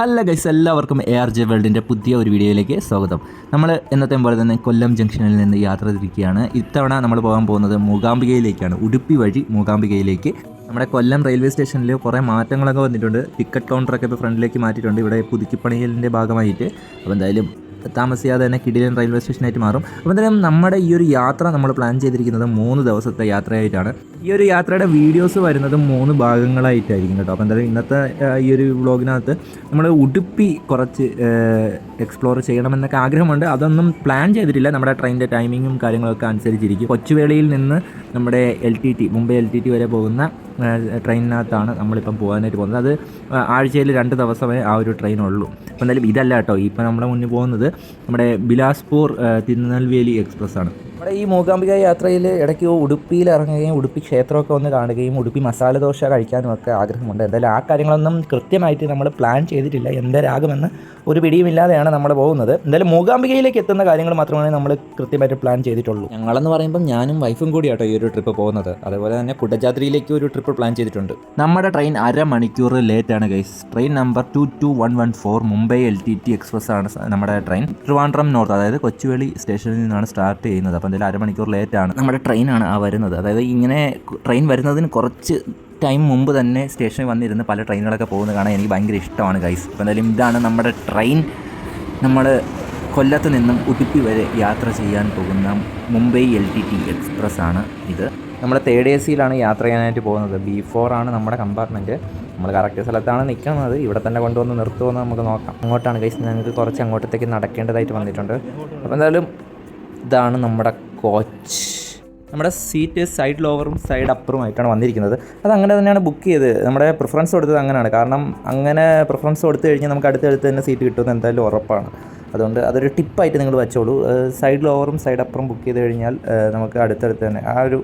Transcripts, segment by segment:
Hello guys എല്ലാവർക്കും A R J വേൾഡിന്റെ പുതിയ ഒരു വീഡിയോയിലേക്ക് സ്വാഗതം. നമ്മൾ എന്നത്തെ പോലെ തന്നെ കൊല്ലം ജംഗ്ഷനിൽ നിന്ന് യാത്ര തിരിക്കുകയാണ്. ഇത്തവണ നമ്മൾ പോകാൻ പോകുന്നത് മൂകാംബികയിലേക്കാണ്. ഉടുപ്പി വഴി മൂകാംബികയിലേക്ക്. നമ്മുടെ കൊല്ലം റെയിൽവേ സ്റ്റേഷനിൽ കുറേ മാറ്റങ്ങളൊക്കെ വന്നിട്ടുണ്ട്. ടിക്കറ്റ് കൗണ്ടറൊക്കെ ഇപ്പോൾ ഫ്രണ്ടിലേക്ക് മാറ്റിയിട്ടുണ്ട്. ഇവിടെ പുതുക്കിപ്പണിയലിന്റെ ഭാഗമായിട്ട്. അപ്പോൾ എന്തായാലും താമസിയാതെ തന്നെ കിടിലൻ റെയിൽവേ സ്റ്റേഷനായിട്ട് മാറും. അപ്പോൾ എന്തായാലും നമ്മുടെ ഈ ഒരു യാത്ര നമ്മൾ പ്ലാൻ ചെയ്തിരിക്കുന്നത് മൂന്ന് ദിവസത്തെ യാത്രയായിട്ടാണ്. ഈ ഒരു യാത്രയുടെ വീഡിയോസ് വരുന്നത് മൂന്ന് ഭാഗങ്ങളായിട്ടായിരിക്കും കേട്ടോ. അപ്പോൾ എന്തായാലും ഇന്നത്തെ ഈ ഒരു വ്ളോഗിനകത്ത് നമ്മൾ ഉടുപ്പി കുറച്ച് എക്സ്പ്ലോർ ചെയ്യണമെന്നൊക്കെ ആഗ്രഹമുണ്ട്. അതൊന്നും പ്ലാൻ ചെയ്തിട്ടില്ല. നമ്മുടെ ട്രെയിനിന്റെ ടൈമിങ്ങും കാര്യങ്ങളൊക്കെ അനുസരിച്ചിരിക്കും. കൊച്ചുവേളിയിൽ നിന്ന് നമ്മുടെ L T T Mumbai L T T വരെ പോകുന്ന ട്രെയിനിനകത്താണ് നമ്മളിപ്പം പോകാനായിട്ട് പോകുന്നത്. അത് ആഴ്ചയിൽ രണ്ട് ദിവസമേ ആ ഒരു ട്രെയിൻ ഉള്ളൂ. അപ്പോൾ എന്തായാലും ഇതല്ല കേട്ടോ. ഇപ്പം നമ്മുടെ മുന്നിൽ പോകുന്നത് നമ്മുടെ ബിലാസ്പൂർ തിരുനെൽവേലി എക്സ്പ്രസ് ആണ് നമ്മുടെ ഈ മൂകാംബിക യാത്രയിൽ ഇടയ്ക്ക് ഉടുപ്പിയിൽ ഇറങ്ങുകയും ഉടുപ്പി ക്ഷേത്രമൊക്കെ ഒന്ന് കാണുകയും ഉടുപ്പി മസാല ദോശ കഴിക്കാനും ഒക്കെ ആഗ്രഹമുണ്ട്. എന്തായാലും ആ കാര്യങ്ങളൊന്നും കൃത്യമായിട്ട് നമ്മൾ പ്ലാൻ ചെയ്തിട്ടില്ല. എന്തരാകുമെന്ന് ഒരു പിടിയുമില്ലാതെയാണ് നമ്മൾ പോകുന്നത്. എന്തായാലും മൂകാംബികയിലേക്ക് എത്തുന്ന കാര്യങ്ങൾ മാത്രമാണ് നമ്മൾ കൃത്യമായിട്ട് പ്ലാൻ ചെയ്തിട്ടുള്ളൂ. ഞങ്ങളെന്ന് പറയുമ്പോൾ ഞാനും വൈഫും കൂടിയാട്ടോ ഈ ഒരു ട്രിപ്പ് പോകുന്നത്. അതുപോലെ തന്നെ കുടജാദ്രിയിലേക്ക് ഒരു ട്രിപ്പ് പ്ലാൻ ചെയ്തിട്ടുണ്ട്. നമ്മുടെ ട്രെയിൻ അരമണിക്കൂർ ലേറ്റ് ആണ് guys train number two two one one four Mumbai L T T express ആണ് നമ്മുടെ ട്രെയിൻ ട്രിവാൻഡ്രം നോർത്ത് അതായത് കൊച്ചുവേളി സ്റ്റേഷനിൽ നിന്നാണ് സ്റ്റാർട്ട് ചെയ്യുന്നത്. അപ്പോൾ എന്തായാലും അരമണിക്കൂർ ലേറ്റാണ് നമ്മുടെ ട്രെയിനാണ് ആ വരുന്നത്. അതായത് ഇങ്ങനെ ട്രെയിൻ വരുന്നതിന് കുറച്ച് ടൈം മുമ്പ് തന്നെ സ്റ്റേഷനിൽ വന്നിരുന്ന് പല ട്രെയിനുകളൊക്കെ പോകുന്നത് കാണാൻ എനിക്ക് ഭയങ്കര ഇഷ്ടമാണ് ഗൈസ് അപ്പോൾ എന്തായാലും ഇതാണ് നമ്മുടെ ട്രെയിൻ. നമ്മൾ കൊല്ലത്ത് നിന്നും ഉടുപ്പി വരെ യാത്ര ചെയ്യാൻ പോകുന്ന Mumbai L T T express ആണ് ഇത്. നമ്മൾ തേർഡ് എ സിയിലാണ് യാത്ര ചെയ്യാനായിട്ട് പോകുന്നത്. ബി ഫോർ ആണ് നമ്മുടെ കമ്പാർട്ട്മെന്റ് നമ്മൾ കറക്റ്റ് സ്ഥലത്താണ് നിൽക്കുന്നത്. ഇവിടെ തന്നെ കൊണ്ടുവന്ന് നിർത്തുമെന്ന് നമുക്ക് നോക്കാം. അങ്ങോട്ടാണ് ഗൈസ് ഞങ്ങൾക്ക് കുറച്ച് അങ്ങോട്ടത്തേക്ക് നടക്കേണ്ടതായിട്ട് വന്നിട്ടുണ്ട്. അപ്പോൾ എന്തായാലും ഇതാണ് നമ്മുടെ കോച്ച് നമ്മുടെ സീറ്റ് സൈഡ് ലോവറും സൈഡ് അപ്പറുമായിട്ടാണ് വന്നിരിക്കുന്നത്. അത് അങ്ങനെ തന്നെയാണ് ബുക്ക് ചെയ്ത്. നമ്മുടെ പ്രിഫറൻസ് കൊടുത്തത് അങ്ങനെയാണ്. കാരണം അങ്ങനെ പ്രിഫറൻസ് കൊടുത്തു കഴിഞ്ഞാൽ നമുക്ക് അടുത്തടുത്ത് തന്നെ സീറ്റ് കിട്ടുമെന്ന് എന്തായാലും ഉറപ്പാണ്. അതുകൊണ്ട് അതൊരു ടിപ്പായിട്ട് നിങ്ങൾ വെച്ചോളൂ. സൈഡ് ലോവറും സൈഡ് അപ്പറും ബുക്ക് ചെയ്ത് കഴിഞ്ഞാൽ നമുക്ക് അടുത്തടുത്ത് തന്നെ ആ ഒരു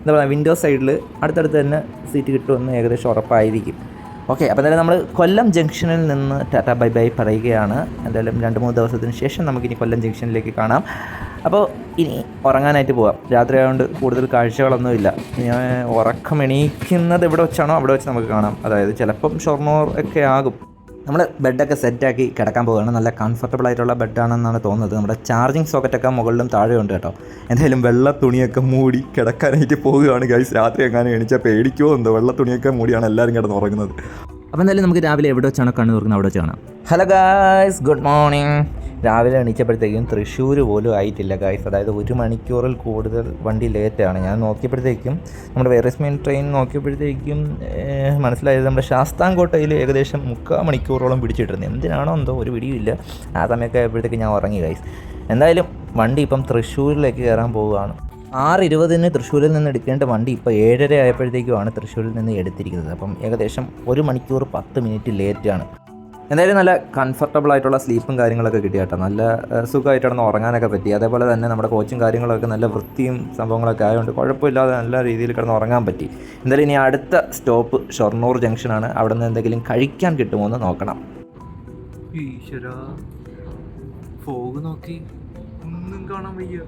എന്താ പറയുക വിൻഡോ സൈഡിൽ അടുത്തടുത്ത് തന്നെ സീറ്റ് കിട്ടുമെന്ന് ഏകദേശം ഉറപ്പായിരിക്കും. ഓക്കെ അപ്പോൾ എന്തായാലും നമ്മൾ കൊല്ലം ജംഗ്ഷനിൽ നിന്ന് ടാറ്റ ബൈ ബൈ പറയുകയാണ്. എന്തായാലും രണ്ട് മൂന്ന് ദിവസത്തിന് ശേഷം നമുക്കിനി കൊല്ലം ജംഗ്ഷനിലേക്ക് കാണാം. അപ്പോൾ ഇനി ഉറങ്ങാനായിട്ട് പോവാം. രാത്രി ആയതുകൊണ്ട് കൂടുതൽ കാഴ്ചകളൊന്നുമില്ല ഞാൻ ഉറക്കം എണീക്കുന്നത് എവിടെ വെച്ചാണോ അവിടെ വെച്ച് നമുക്ക് കാണാം. അതായത് ചിലപ്പം ഷൊർണൂർ ഒക്കെ ആകും. നമ്മൾ ബെഡൊക്കെ സെറ്റാക്കി കിടക്കാൻ പോവുകയാണ്. നല്ല കംഫർട്ടബിൾ ആയിട്ടുള്ള ബെഡാണെന്നാണ് തോന്നുന്നത്. നമ്മുടെ ചാർജിങ് സോക്കറ്റൊക്കെ മുകളിലും ഉണ്ട് കേട്ടോ. എന്തായാലും വെള്ള തുണിയൊക്കെ മൂടി കിടക്കാനായിട്ട് പോവുകയാണ് ഗൈസ് രാത്രി എങ്ങാനും എണീച്ചാൽ പേടിക്കുമോ എന്തോ? വെള്ള തുണിയൊക്കെ മൂടിയാണ് എല്ലാവരും കിടന്ന് ഉറങ്ങുന്നത്. അപ്പോൾ എന്തായാലും നമുക്ക് രാവിലെ എവിടെ വെച്ചാണോ കണ്ണു തുറക്കുന്നത് അവിടെ വെച്ച് കാണാം. ഹലോ ഗായ്സ് ഗുഡ് മോർണിംഗ് രാവിലെ എണീച്ചപ്പോഴത്തേക്കും തൃശ്ശൂർ പോലും ആയിട്ടില്ല ഗൈസ് അതായത് ഒരു മണിക്കൂറിൽ കൂടുതൽ വണ്ടി ലേറ്റാണ് ഞാൻ നോക്കിയപ്പോഴത്തേക്കും നമ്മുടെ വേറെസ് ട്രെയിൻ നോക്കിയപ്പോഴത്തേക്കും മനസ്സിലായത് നമ്മുടെ ശാസ്താംകോട്ടയിൽ ഏകദേശം മുക്കാൽ മണിക്കൂറോളം പിടിച്ചിട്ടിരുന്നു. എന്തിനാണോ എന്തോ ഒരു പിടിയില്ല ആ സമയമൊക്കെ ആയപ്പോഴത്തേക്കും ഞാൻ ഉറങ്ങി ഗൈസ് എന്തായാലും വണ്ടി ഇപ്പം തൃശ്ശൂരിലേക്ക് കയറാൻ പോവുകയാണ്. ആറ് ഇരുപതിന് തൃശ്ശൂരിൽ നിന്ന് എടുക്കേണ്ട വണ്ടി ഇപ്പോൾ ഏഴര ആയപ്പോഴത്തേക്കുമാണ് തൃശ്ശൂരിൽ നിന്ന് എടുത്തിരിക്കുന്നത്. അപ്പം ഏകദേശം ഒരു മണിക്കൂർ പത്ത് മിനിറ്റ് ലേറ്റാണ് എന്തായാലും നല്ല കംഫർട്ടബിൾ ആയിട്ടുള്ള സ്ലീപ്പും കാര്യങ്ങളൊക്കെ കിട്ടിയാട്ടോ നല്ല സുഖമായിട്ടാണ് ഉറങ്ങാനൊക്കെ പറ്റി. അതേപോലെ തന്നെ നമ്മുടെ കോച്ചും കാര്യങ്ങളൊക്കെ നല്ല വൃത്തിയും സംഭവങ്ങളൊക്കെ ആയതുകൊണ്ട് കുഴപ്പമില്ലാതെ നല്ല രീതിയിൽ കിടന്ന് ഉറങ്ങാൻ പറ്റി. എന്തായാലും ഇനി അടുത്ത സ്റ്റോപ്പ് ഷൊർണൂർ ജംഗ്ഷനാണ് അവിടെ നിന്ന് എന്തെങ്കിലും കഴിക്കാൻ കിട്ടുമോ എന്ന് നോക്കണം. ഫോഗ് നോക്കി. ഒന്നും കാണാൻ വയ്യ.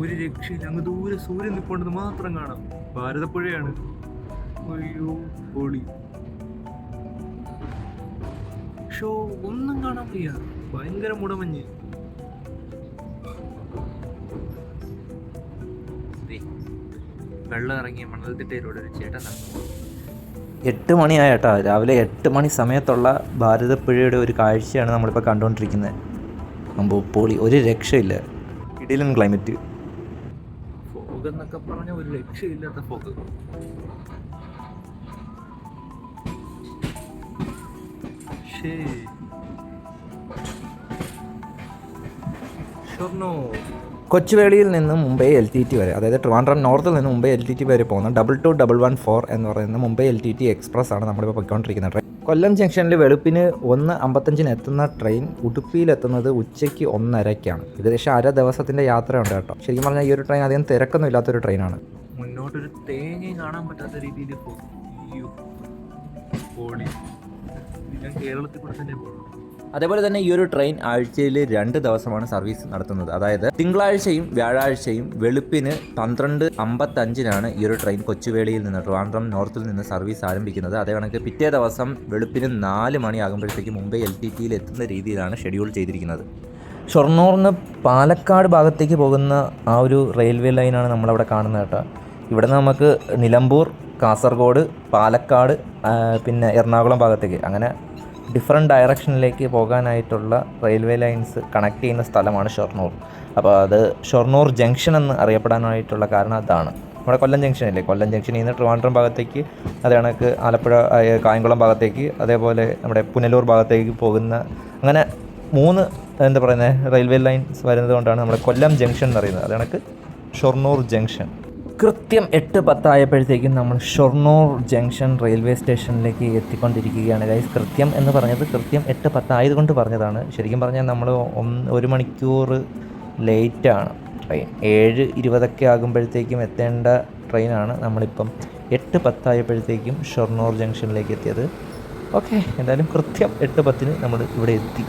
ഒരു രക്ഷയില്ല. അങ്ങ് ദൂരെ സൂര്യൻ നിൽപ്പുണ്ടെന്ന് മാത്രം കാണാം. ഭാരതപ്പുഴയാണ്. അയ്യോ പൊളി ഷോ ഒന്നും കാണാൻ വയ്യ. ഭയങ്കര മുടമഞ്ഞ്. വെള്ളം ഇറങ്ങിയ മണൽത്തിട്ടയിലൂടെ ഒരു ചേട്ടൻ നടന്നു. എട്ട് മണിയായട്ടാ. രാവിലെ എട്ട് മണി സമയത്തുള്ള ഭാരതപ്പുഴയുടെ ഒരു കാഴ്ചയാണ് നമ്മളിപ്പോൾ കണ്ടുകൊണ്ടിരിക്കുന്നത് അമ്പോ പൊളി ഒരു രക്ഷയില്ല. ഇടയിലും ക്ലൈമറ്റ് ഫോഗ് എന്നൊക്കെ പറഞ്ഞ ഒരു രക്ഷയില്ലാത്ത ഫോഗ് ശേ ഷൊർണൂർ കൊച്ചുവേളിയിൽ നിന്ന് മുംബൈ എൽ ടി ടി വരെ അതായത് ട്രിവാൻഡ്രം നോർത്തിൽ നിന്ന് മുംബൈ എൽ ടി ടി വരെ പോകുന്ന double two double one four എന്ന് പറയുന്ന Mumbai L T T express ആണ് നമ്മളിപ്പോൾ പൊയ്ക്കൊണ്ടിരിക്കുന്നത്. ട്രെയിൻ കൊല്ലം ജംഗ്ഷനിൽ വെളുപ്പിന് ഒന്ന് അമ്പത്തഞ്ചിന് എത്തുന്ന ട്രെയിൻ ഉടുപ്പിയിലെത്തുന്നത് ഉച്ചയ്ക്ക് ഒന്നരയ്ക്കാണ്. ഏകദേശം അര ദിവസത്തിന്റെ യാത്രയുണ്ട് കേട്ടോ. ശരിക്കും പറഞ്ഞാൽ ഈ ഒരു ട്രെയിൻ അധികം തിരക്കൊന്നും ഇല്ലാത്തൊരു ട്രെയിനാണ്. മുന്നോട്ടൊരു തേങ്ങയും കാണാൻ പറ്റാത്ത രീതിയിൽ ഞാൻ അതേപോലെ തന്നെ ഈ ഒരു ട്രെയിൻ ആഴ്ചയിൽ രണ്ട് ദിവസമാണ് സർവീസ് നടത്തുന്നത്. അതായത് തിങ്കളാഴ്ചയും വ്യാഴാഴ്ചയും വെളുപ്പിന് പന്ത്രണ്ട് അമ്പത്തഞ്ചിനാണ് ഈ ഒരു ട്രെയിൻ കൊച്ചുവേളിയിൽ നിന്ന് ട്രിവാൻഡ്രം നോർത്തിൽ നിന്ന് സർവീസ് ആരംഭിക്കുന്നത്. അതേ കണക്ക് പിറ്റേ ദിവസം വെളുപ്പിന് നാല് മണിയാകുമ്പോഴത്തേക്ക് മുംബൈ എൽ ടി ടിയിൽ എത്തുന്ന രീതിയിലാണ് ഷെഡ്യൂൾ ചെയ്തിരിക്കുന്നത്. ഷൊർണൂറിന് പാലക്കാട് ഭാഗത്തേക്ക് പോകുന്ന ആ ഒരു റെയിൽവേ ലൈനാണ് നമ്മളവിടെ കാണുന്നത് കേട്ടോ. ഇവിടെ നമുക്ക് നിലമ്പൂർ കാസർഗോഡ് പാലക്കാട് പിന്നെ എറണാകുളം ഭാഗത്തേക്ക്. അങ്ങനെ ഡിഫറെന്റ് ഡയറക്ഷനിലേക്ക് പോകാനായിട്ടുള്ള റെയിൽവേ ലൈൻസ് കണക്ട് ചെയ്യുന്ന സ്ഥലമാണ് ഷൊർണൂർ. അപ്പോൾ അത് ഷൊർണൂർ ജംഗ്ഷൻ എന്ന് അറിയപ്പെടാനായിട്ടുള്ള കാരണം അതാണ്. നമ്മുടെ കൊല്ലം ജംഗ്ഷനല്ലേ കൊല്ലം ജംഗ്ഷനിൽ നിന്ന് ട്രിവാൻഡ്രം ഭാഗത്തേക്ക് അത് കണക്ക് ആലപ്പുഴ കായംകുളം ഭാഗത്തേക്ക് അതേപോലെ നമ്മുടെ പുനലൂർ ഭാഗത്തേക്ക് പോകുന്ന അങ്ങനെ മൂന്ന് എന്താ പറയുന്നത് റെയിൽവേ ലൈൻസ് വരുന്നത് കൊണ്ടാണ് നമ്മുടെ കൊല്ലം ജംഗ്ഷൻ എന്ന് പറയുന്നത് അത് കണക്ക് ഷൊർണൂർ ജംഗ്ഷൻ കൃത്യം എട്ട് പത്തായപ്പോഴത്തേക്കും നമ്മൾ ഷൊർണൂർ ജംഗ്ഷൻ റെയിൽവേ സ്റ്റേഷനിലേക്ക് എത്തിക്കൊണ്ടിരിക്കുകയാണ്. ഗൈസ് കൃത്യം എന്ന് പറഞ്ഞത് കൃത്യം എട്ട് പത്തായതുകൊണ്ട് പറഞ്ഞതാണ്. ശരിക്കും പറഞ്ഞാൽ നമ്മൾ ഒരു മണിക്കൂർ ലേറ്റാണ്. ട്രെയിൻ ഏഴ് ഇരുപതൊക്കെ ആകുമ്പോഴത്തേക്കും എത്തേണ്ട ട്രെയിനാണ് നമ്മളിപ്പം എട്ട് പത്തായപ്പോഴത്തേക്കും ഷൊർണൂർ ജംഗ്ഷനിലേക്ക് എത്തിയത്. ഓക്കെ എന്തായാലും കൃത്യം എട്ട് പത്തിന് നമ്മൾ ഇവിടെ എത്തി.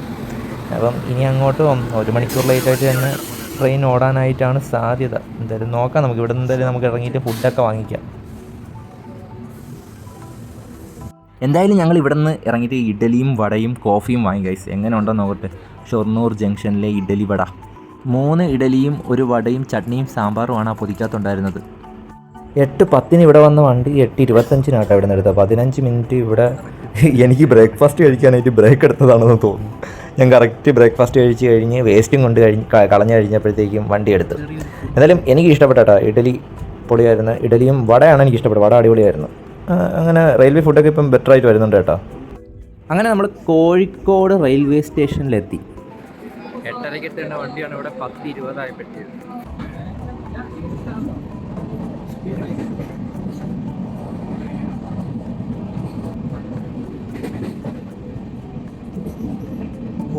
അപ്പം ഇനി അങ്ങോട്ടും ഒരു മണിക്കൂർ ലേറ്റായിട്ട് തന്നെ ട്രെയിൻ ഓടാനായിട്ടാണ് സാധ്യത. എന്തായാലും നോക്കാം നമുക്ക്. ഇവിടെ എന്തായാലും നമുക്ക് ഇറങ്ങിയിട്ട് ഫുഡൊക്കെ വാങ്ങിക്കാം. എന്തായാലും ഞങ്ങൾ ഇവിടെ നിന്ന് ഇറങ്ങിയിട്ട് ഇഡലിയും വടയും കോഫിയും വാങ്ങി ഗൈസ് എങ്ങനെ ഉണ്ടെന്ന് നോക്കട്ടെ. ഷൊർണൂർ ജംഗ്ഷനിലെ ഇഡലി വട. മൂന്ന് ഇഡലിയും ഒരു വടയും ചട്നിയും സാമ്പാറുമാണ് ആ പൊതിക്കകത്തുണ്ടായിരുന്നത് എട്ട് പത്തിന് ഇവിടെ വന്ന വണ്ടി എട്ട് ഇരുപത്തഞ്ചിനാട്ടോ ഇവിടെ നിന്ന് എടുത്തത്. പതിനഞ്ച് മിനിറ്റ് ഇവിടെ എനിക്ക് ബ്രേക്ക്ഫാസ്റ്റ് കഴിക്കാനായിട്ട് ബ്രേക്ക് എടുത്തതാണെന്ന് തോന്നുന്നു. ഞാൻ കറക്റ്റ് ബ്രേക്ക്ഫാസ്റ്റ് കഴിച്ച് കഴിഞ്ഞ് വേസ്റ്റും കൊണ്ട് കഴിഞ്ഞ് കളഞ്ഞു കഴിഞ്ഞപ്പോഴത്തേക്കും വണ്ടി എടുത്തു. എന്തായാലും എനിക്ക് ഇഷ്ടപ്പെട്ട കേട്ടോ ഇഡലി പൊളിയായിരുന്നു. ഇഡലിയും വടയാണ് എനിക്ക് ഇഷ്ടപ്പെട്ടത്. വട അടിപൊളിയായിരുന്നു. അങ്ങനെ റെയിൽവേ ഫുഡൊക്കെ ഇപ്പം ബെറ്റർ ആയിട്ട് വരുന്നുണ്ട് കേട്ടോ. അങ്ങനെ നമ്മൾ കോഴിക്കോട് റെയിൽവേ സ്റ്റേഷനിലെത്തി എട്ടരയ്ക്ക് എത്തേണ്ട വണ്ടിയാണ് ഇവിടെ പത്ത് ഇരുപതായപ്പോഴത്തേക്ക്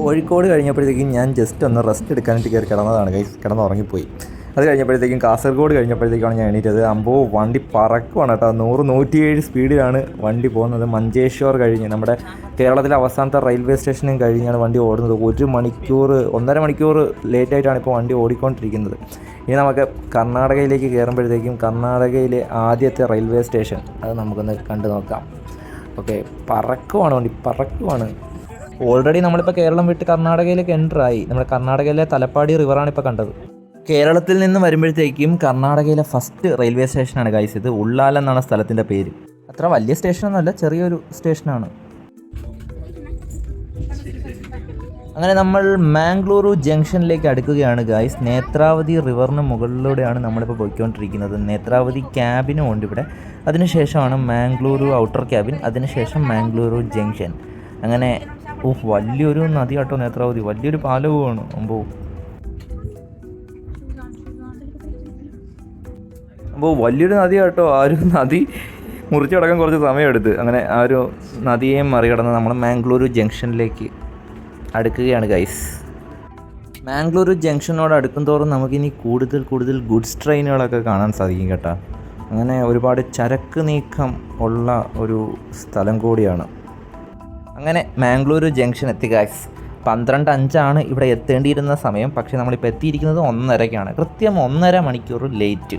കോഴിക്കോട് കഴിഞ്ഞപ്പോഴത്തേക്കും ഞാൻ ജസ്റ്റ് ഒന്ന് റെസ്റ്റ് എടുക്കാനായിട്ട് കയറി കിടന്നതാണ് കൈ കിടന്നുറങ്ങിപ്പോയി. അത് കഴിഞ്ഞപ്പോഴത്തേക്കും കാസർഗോഡ് കഴിഞ്ഞപ്പോഴത്തേക്കാണ് ഞാൻ എണീറ്റത്. അമ്പോ വണ്ടി പറക്കുവാണ് കേട്ടോ. നൂറ് നൂറ്റിയേഴ് സ്പീഡിലാണ് വണ്ടി പോകുന്നത്. മഞ്ചേശ്വർ കഴിഞ്ഞ് നമ്മുടെ കേരളത്തിലെ അവസാനത്തെ റെയിൽവേ സ്റ്റേഷനും കഴിഞ്ഞാണ് വണ്ടി ഓടുന്നത്. ഒരു മണിക്കൂർ ഒന്നര മണിക്കൂർ ലേറ്റായിട്ടാണ് ഇപ്പോൾ വണ്ടി ഓടിക്കൊണ്ടിരിക്കുന്നത്. ഇനി നമുക്ക് കർണാടകയിലേക്ക് കയറുമ്പോഴത്തേക്കും കർണാടകയിലെ ആദ്യത്തെ റെയിൽവേ സ്റ്റേഷൻ അത് നമുക്കൊന്ന് കണ്ടു നോക്കാം. ഓക്കെ പറക്കുവാണ് വണ്ടി പറക്കുവാണ്. ഓൾറെഡി നമ്മളിപ്പോൾ കേരളം വിട്ട് കർണാടകയിലേക്ക് എന്റർ ആയി. നമ്മുടെ കർണാടകയിലെ തലപ്പാടി റിവറാണ് ഇപ്പോൾ കണ്ടത്. കേരളത്തിൽ നിന്ന് വരുമ്പോഴത്തേക്കും കർണാടകയിലെ ഫസ്റ്റ് റെയിൽവേ സ്റ്റേഷനാണ് ഗൈസ് ഇത്. ഉള്ളാൽ എന്നാണ് സ്ഥലത്തിന്റെ പേര്. അത്ര വലിയ സ്റ്റേഷനൊന്നുമല്ല ചെറിയൊരു സ്റ്റേഷനാണ് അങ്ങനെ നമ്മൾ മാംഗ്ലൂരു ജംഗ്ഷനിലേക്ക് അടുക്കുകയാണ് ഗായ്സ് നേത്രാവതി റിവറിന് മുകളിലൂടെയാണ് നമ്മളിപ്പോൾ പോയിക്കൊണ്ടിരിക്കുന്നത്. നേത്രാവതി ക്യാബിനും ഉണ്ട് ഇവിടെ. അതിനുശേഷമാണ് മാംഗ്ലൂരു ഔട്ടർ ക്യാബിൻ അതിനുശേഷം മാംഗ്ലൂരു ജംഗ്ഷൻ അങ്ങനെ ഓഹ് വലിയൊരു നദി കേട്ടോ നേത്രാവതി. വലിയൊരു പാലവുമാണ്. അമ്പോ. അപ്പോൾ വലിയൊരു നദി കേട്ടോ ആ ഒരു നദി മുറിച്ചടക്കാൻ കുറച്ച് സമയമെടുത്ത്. അങ്ങനെ ആ ഒരു നദിയെ മറികടന്ന് നമ്മൾ മാംഗ്ലൂരു ജംഗ്ഷനിലേക്ക് അടുക്കുകയാണ് ഗൈസ് മാംഗ്ലൂരു ജംഗ്ഷനോട് അടുക്കും തോറും നമുക്കിനി കൂടുതൽ കൂടുതൽ ഗുഡ്സ് ട്രെയിനുകളൊക്കെ കാണാൻ സാധിക്കും കേട്ടോ. അങ്ങനെ ഒരുപാട് ചരക്ക് നീക്കം ഉള്ള ഒരു സ്ഥലം കൂടിയാണ്. അങ്ങനെ മാംഗ്ലൂരു ജംഗ്ഷൻ എത്തി ഗായ്സ് പന്ത്രണ്ട് അഞ്ചാണ് ഇവിടെ എത്തേണ്ടിയിരുന്ന സമയം. പക്ഷേ നമ്മളിപ്പോൾ എത്തിയിരിക്കുന്നത് ഒന്നരയ്ക്കാണ് കൃത്യം ഒന്നര മണിക്കൂർ ലേറ്റ്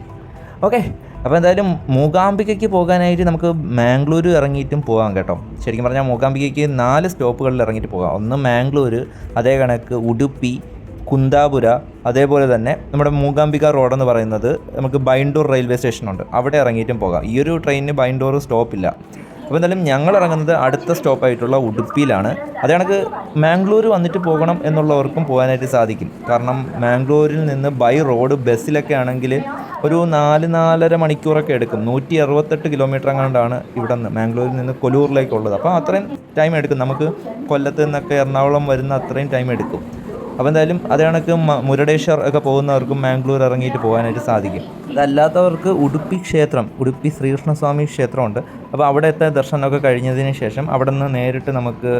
ഓക്കെ അപ്പോൾ എന്തായാലും മൂകാംബികയ്ക്ക് പോകാനായിട്ട് നമുക്ക് മാംഗ്ലൂർ ഇറങ്ങിയിട്ടും പോകാം കേട്ടോ. ശരിക്കും പറഞ്ഞാൽ മൂകാംബികയ്ക്ക് നാല് സ്റ്റോപ്പുകളിൽ ഇറങ്ങിയിട്ട് പോകാം ഒന്ന് മാംഗ്ലൂർ അതേ കണക്ക് ഉടുപ്പി കുന്താപുര അതേപോലെ തന്നെ നമ്മുടെ മൂകാംബിക റോഡ് എന്ന് പറയുന്നത് നമുക്ക് ബൈൻഡൂർ റെയിൽവേ സ്റ്റേഷനുണ്ട്. അവിടെ ഇറങ്ങിയിട്ടും പോകാം. ഈ ഒരു ട്രെയിനിന് ബൈൻഡൂർ സ്റ്റോപ്പില്ല. അപ്പോൾ എന്തായാലും ഞങ്ങൾ ഇറങ്ങുന്നത് അടുത്ത സ്റ്റോപ്പായിട്ടുള്ള ഉടുപ്പിയിലാണ്. അത് കണക്ക് മാംഗ്ലൂർ വന്നിട്ട് പോകണം എന്നുള്ളവർക്കും പോകാനായിട്ട് സാധിക്കും. കാരണം മാംഗ്ലൂരിൽ നിന്ന് ബൈ റോഡ് ബസ്സിലൊക്കെ ആണെങ്കിൽ ഒരു നാല് നാലര മണിക്കൂറൊക്കെ എടുക്കും. നൂറ്റി അറുപത്തെട്ട് കിലോമീറ്റർ എങ്ങാണ്ടാണ് ഇവിടെ നിന്ന് മാംഗ്ലൂരിൽ നിന്ന് കൊല്ലൂരിലേക്കുള്ളത് അപ്പോൾ അത്രയും ടൈം എടുക്കും. നമുക്ക് കൊല്ലത്ത് നിന്നൊക്കെ എറണാകുളം വരുന്ന അത്രയും ടൈം എടുക്കും. അപ്പോൾ എന്തായാലും അതേണക്ക് കണക്ക് മുരുടേശ്വർ ഒക്കെ പോകുന്നവർക്കും മാംഗ്ലൂർ ഇറങ്ങിയിട്ട് പോകാനായിട്ട് സാധിക്കും. അതല്ലാത്തവർക്ക് ഉടുപ്പി ക്ഷേത്രം ഉടുപ്പി ശ്രീകൃഷ്ണസ്വാമി ക്ഷേത്രമുണ്ട്. അപ്പോൾ അവിടുത്തെ ദർശനമൊക്കെ കഴിഞ്ഞതിന് ശേഷം അവിടെ നിന്ന് നേരിട്ട് നമുക്ക്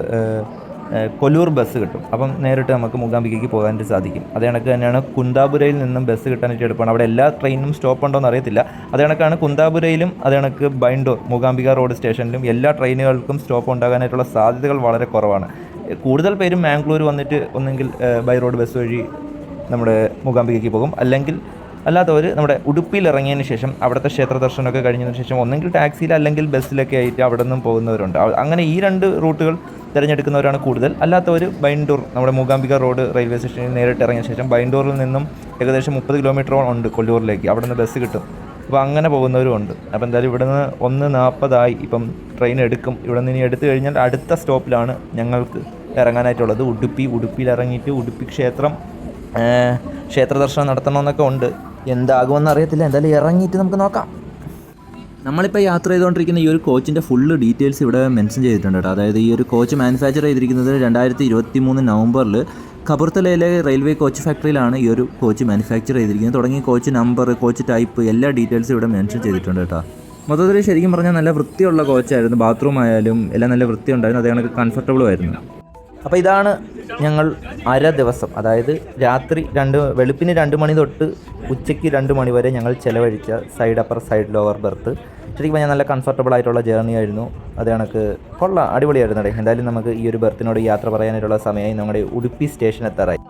കൊല്ലൂർ ബസ് കിട്ടും. അപ്പം നേരിട്ട് നമുക്ക് മൂകാംബികയ്ക്ക് പോകാനായിട്ട് സാധിക്കും. അതേ കണക്ക് തന്നെയാണ് കുന്താപുരയിൽ നിന്നും ബസ് കിട്ടാനായിട്ട് എളുപ്പമാണ്. അവിടെ എല്ലാ ട്രെയിനും സ്റ്റോപ്പ് ഉണ്ടോ എന്ന് അറിയത്തില്ല. അതേ കണക്കാണ് കുന്താപുരയിലും അതേ കണക്ക് ബൈൻഡോർ മൂകാംബിക റോഡ് സ്റ്റേഷനിലും എല്ലാ ട്രെയിനുകൾക്കും സ്റ്റോപ്പ് ഉണ്ടാകാനായിട്ടുള്ള സാധ്യതകൾ വളരെ കുറവാണ്. കൂടുതൽ പേരും മാംഗ്ലൂർ വന്നിട്ട് ഒന്നെങ്കിൽ ബൈ റോഡ് ബസ് വഴി നമ്മുടെ മൂകാംബികയ്ക്ക് പോകും. അല്ലെങ്കിൽ അല്ലാത്തവർ നമ്മുടെ ഉടുപ്പിയിൽ ഇറങ്ങിയതിന് ശേഷം അവിടുത്തെ ക്ഷേത്ര ദർശനമൊക്കെ കഴിഞ്ഞതിന് ശേഷം ഒന്നെങ്കിൽ ടാക്സിയിൽ അല്ലെങ്കിൽ ബസ്സിലൊക്കെ ആയിട്ട് അവിടെ നിന്നും പോകുന്നവരുണ്ട് അങ്ങനെ ഈ രണ്ട് റൂട്ടുകൾ തിരഞ്ഞെടുക്കുന്നവരാണ് കൂടുതൽ. അല്ലാത്തവർ ബൈൻഡൂർ നമ്മുടെ മൂകാംബിക റോഡ് റെയിൽവേ സ്റ്റേഷനിൽ നേരിട്ട് ഇറങ്ങിയ ശേഷം ബൈൻഡൂറിൽ നിന്നും ഏകദേശം മുപ്പത് കിലോമീറ്ററോളം ഉണ്ട് കൊല്ലൂരിലേക്ക്. അവിടെ നിന്ന് ബസ് കിട്ടും. അപ്പോൾ അങ്ങനെ പോകുന്നവരും ഉണ്ട്. അപ്പോൾ എന്തായാലും ഇവിടെ നിന്ന് ഒന്ന് നാൽപ്പതായി ഇപ്പം ട്രെയിൻ എടുക്കും. ഇവിടെ നിന്ന് ഇനി എടുത്തു കഴിഞ്ഞാൽ അടുത്ത സ്റ്റോപ്പിലാണ് ഞങ്ങൾക്ക് ഇറങ്ങാനായിട്ടുള്ളത്. ഉടുപ്പി ഉടുപ്പിയിൽ ഇറങ്ങിയിട്ട് ഉടുപ്പി ക്ഷേത്രം ക്ഷേത്ര ദർശനം നടത്തണമെന്നൊക്കെ ഉണ്ട്. എന്താകുമെന്ന് അറിയത്തില്ല. എന്തായാലും ഇറങ്ങിയിട്ട് നമുക്ക് നോക്കാം. നമ്മളിപ്പോൾ യാത്ര ചെയ്തുകൊണ്ടിരിക്കുന്ന ഈ ഒരു കോച്ചിന്റെ ഫുള്ള് ഡീറ്റെയിൽസ് ഇവിടെ മെൻഷൻ ചെയ്തിട്ടുണ്ട് കേട്ടോ. അതായത് ഈ ഒരു കോച്ച് മാനുഫാക്ചർ ചെയ്തിരിക്കുന്നത് രണ്ടായിരത്തി ഇരുപത്തി മൂന്ന് നവംബറിൽ കബർത്തലയിലെ റെയിൽവേ കോച്ച് ഫാക്ടറിയിലാണ് ഈ ഒരു കോച്ച് മാനുഫാക്ചർ ചെയ്തിരിക്കുന്നത്. തുടങ്ങി കോച്ച് നമ്പർ കോച്ച് ടൈപ്പ് എല്ലാ ഡീറ്റെയിൽസും ഇവിടെ മെൻഷൻ ചെയ്തിട്ടുണ്ട് കേട്ടോ. മൊത്തത്തിൽ ശരിക്കും പറഞ്ഞാൽ നല്ല വൃത്തിയുള്ള കോച്ചായിരുന്നു ബാത്റൂം ആയാലും എല്ലാം നല്ല വൃത്തിയുണ്ടായിരുന്നു. അതേ കണക്ക് കംഫർട്ടബിളും ആയിരുന്നു. അപ്പോൾ ഇതാണ് ഞങ്ങൾ അര ദിവസം അതായത് രാത്രി രണ്ട് വെളുപ്പിന് രണ്ട് മണി തൊട്ട് ഉച്ചയ്ക്ക് രണ്ട് മണി വരെ ഞങ്ങൾ ചിലവഴിച്ച side upper side lower berth ശരിക്കും പറഞ്ഞാൽ നല്ല കംഫർട്ടബിൾ ആയിട്ടുള്ള ജേർണി ആയിരുന്നു. അത് കണക്ക് കൊള്ളാം അടിപൊളിയായിരുന്നു അടേ എന്തായാലും നമുക്ക് ഈ ഒരു ബെർത്തിനോട് യാത്ര പറയാനായിട്ടുള്ള സമയമായി. നമ്മുടെ ഉടുപ്പി സ്റ്റേഷൻ എത്താറായി.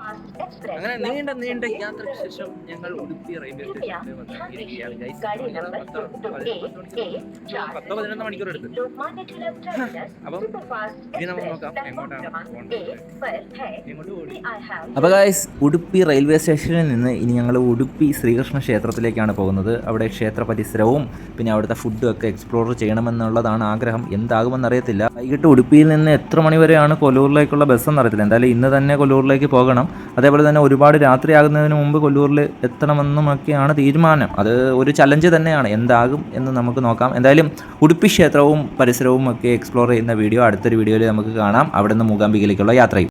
അങ്ങനെ നീണ്ട നീണ്ട യാത്രയ്ക്ക് ശേഷം ഞങ്ങൾ ഉടുപ്പി റെയിൽവേ സ്റ്റേഷനിൽ വന്നിരിക്കുകയാണ് guys. പത്തോ പതിനൊന്ന് മണിക്കൂർ എടുത്തു. അപ്പം ഇനി നമുക്ക് നോക്കാം എങ്ങോട്ടാണ് എങ്ങോട്ട് ഓടി അപ്പോൾ ഗായ്സ് ഉടുപ്പി റെയിൽവേ സ്റ്റേഷനിൽ നിന്ന് ഇനി ഞങ്ങൾ ഉടുപ്പി ശ്രീകൃഷ്ണ ക്ഷേത്രത്തിലേക്കാണ് പോകുന്നത്. അവിടെ ക്ഷേത്ര പരിസരവും പിന്നെ അവിടുത്തെ ഫുഡും ഒക്കെ എക്സ്പ്ലോർ ചെയ്യണമെന്നുള്ളതാണ് ആഗ്രഹം. എന്താകുമെന്ന് അറിയത്തില്ല വൈകിട്ട് ഉടുപ്പിയിൽ നിന്ന് എത്ര മണി വരെയാണ് കൊല്ലൂരിലേക്കുള്ള ബസ് എന്നറിയത്തില്ല. എന്തായാലും ഇന്ന് തന്നെ കൊല്ലൂരിലേക്ക് പോകണം. അതേപോലെ തന്നെ ഒരുപാട് രാത്രിയാകുന്നതിന് മുമ്പ് കൊല്ലൂരിൽ എത്തണമെന്നുമൊക്കെയാണ് തീരുമാനം. അത് ഒരു ചലഞ്ച് തന്നെയാണ്. എന്താകും എന്ന് നമുക്ക് നോക്കാം. എന്തായാലും ഉടുപ്പി ക്ഷേത്രവും പരിസരവും ഒക്കെ എക്സ്പ്ലോർ ചെയ്യുന്ന വീഡിയോ അടുത്തൊരു വീഡിയോയിൽ നമുക്ക് കാണാം. അവിടെ നിന്ന് മൂകാംബികയിലേക്കുള്ള യാത്രയും.